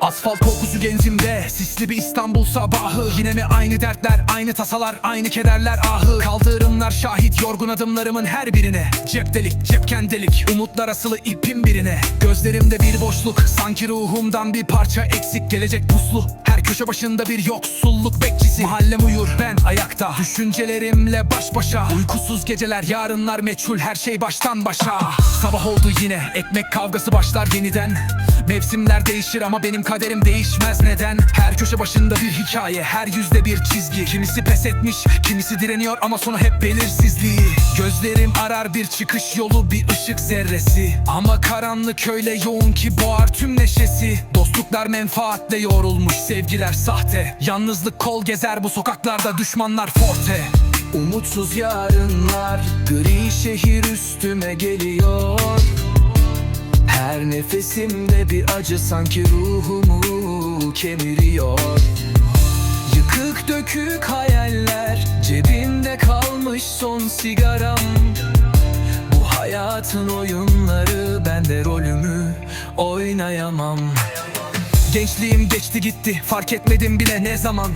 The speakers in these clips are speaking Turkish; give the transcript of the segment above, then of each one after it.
Asfalt kokusu genzimde Sisli bir İstanbul sabahı. Yine mi aynı dertler Aynı tasalar Aynı kederler ahı? Kaldırımlar şahit Yorgun adımlarımın her birine. Cep delik cepken delik Umutlar asılı ipin birine. Gözlerimde bir boşluk Sanki ruhumdan bir parça eksik. Gelecek puslu Her köşe başında bir yoksulluk bekçisi. Mahallem uyur ben ayakta Düşüncelerimle baş başa. Uykusuz geceler yarınlar meçhul Her şey baştan başa. Sabah oldu yine Ekmek kavgası başlar yeniden Mevsimler değişir ama benim kaderim değişmez. Neden? Her köşe başında bir hikaye, her yüzde bir çizgi. Kimisi pes etmiş, kimisi direniyor ama sonu hep belirsizliği. Gözlerim arar bir çıkış yolu, bir ışık zerresi. Ama karanlık öyle yoğun ki boğar tüm neşesi. Dostluklar menfaatle yoğrulmuş, sevgiler sahte. Yalnızlık kol gezer bu sokaklarda, düşmanlar forte. Umutsuz yarınlar, gri şehir üstüme geliyor her nefesimde bir acı sanki ruhumu kemiriyor. Yıkık dökük hayaller Cebimde kalmış son sigaram. Bu hayatın oyunları Ben de rolümü oynayamam Gençliğim geçti gitti fark etmedim bile ne zaman.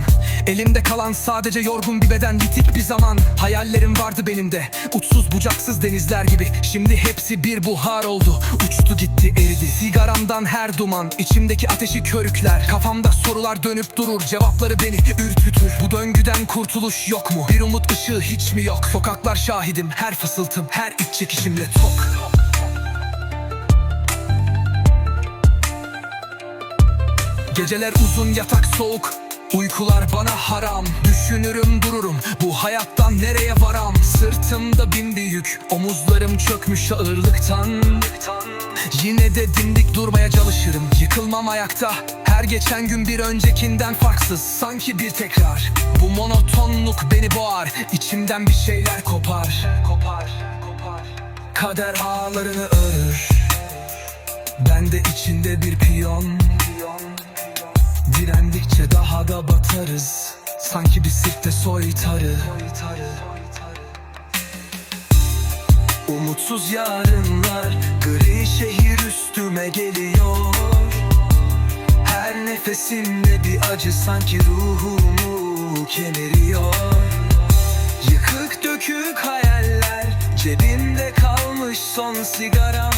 Elimde kalan sadece yorgun bir beden bitik bir zaman. Hayallerim vardı benim de uçsuz bucaksız denizler gibi. Şimdi hepsi bir buhar oldu uçtu gitti eridi. Sigaramdan her duman içimdeki ateşi körükler. Kafamda sorular dönüp durur cevapları beni ürkütür. Bu döngüden kurtuluş yok mu? Bir umut ışığı hiç mi yok? Sokaklar şahidim her fısıltım her iç çekişimle tok Geceler uzun yatak soğuk. Uykular bana haram. Düşünürüm dururum. Bu hayattan nereye varam? Sırtımda bin bir yük. Omuzlarım çökmüş ağırlıktan. Yine de dimdik durmaya çalışırım. Yıkılmam ayakta. Her geçen gün bir öncekinden farksız. Sanki bir tekrar. Bu monotonluk beni boğar. İçimden bir şeyler kopar. Kader ağlarını örür. Ben de içinde bir piyon Direndikçe daha da batarız. Sanki bir sirkte soytarı. Umutsuz yarınlar Gri şehir üstüme geliyor. Her nefesimde bir acı sanki ruhumu kemiriyor. Yıkık dökük hayaller Cebimde kalmış son sigaram.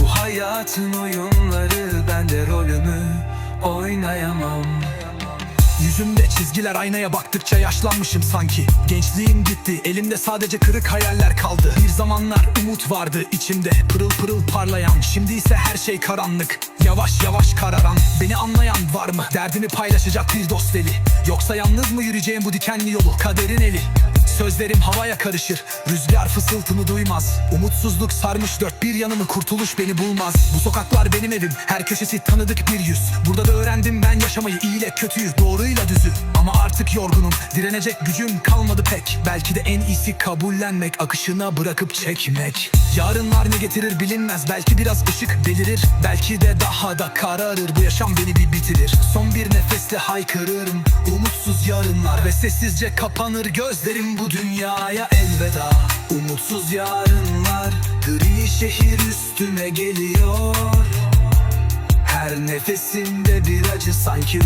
Bu hayatın oyunları ben de rolümü oynayamam. Yüzümde çizgiler aynaya baktıkça yaşlanmışım sanki. Gençliğim gitti elimde sadece kırık hayaller kaldı. Bir zamanlar umut vardı içimde pırıl pırıl parlayan. Şimdi ise her şey karanlık yavaş yavaş kararan. Beni anlayan var mı? Derdimi paylaşacak bir dost eli. Yoksa yalnız mı yürüyeceğim bu dikenli yolu? Kaderin eli Sözlerim havaya karışır. Rüzgar fısıltımı duymaz. Umutsuzluk sarmış dört bir yanımı Kurtuluş beni bulmaz. Bu sokaklar benim evim Her köşesi tanıdık bir yüz. Burada da öğrendim ben yaşamayı iyi ile kötüyü Doğruyla düzü artık yorgunum. Direnecek gücüm kalmadı pek. Belki de en iyisi kabullenmek Akışına bırakıp çekmek. Yarınlar ne getirir bilinmez. Belki biraz ışık belirir Belki de daha da kararır. Bu yaşam beni bir bitirir. Son bir nefesle haykırırım. Umutsuz yarınlar Ve sessizce kapanır gözlerim bu dünyaya elveda. Umutsuz yarınlar Gri şehir üstüme geliyor. Her nefesimde bir acı sanki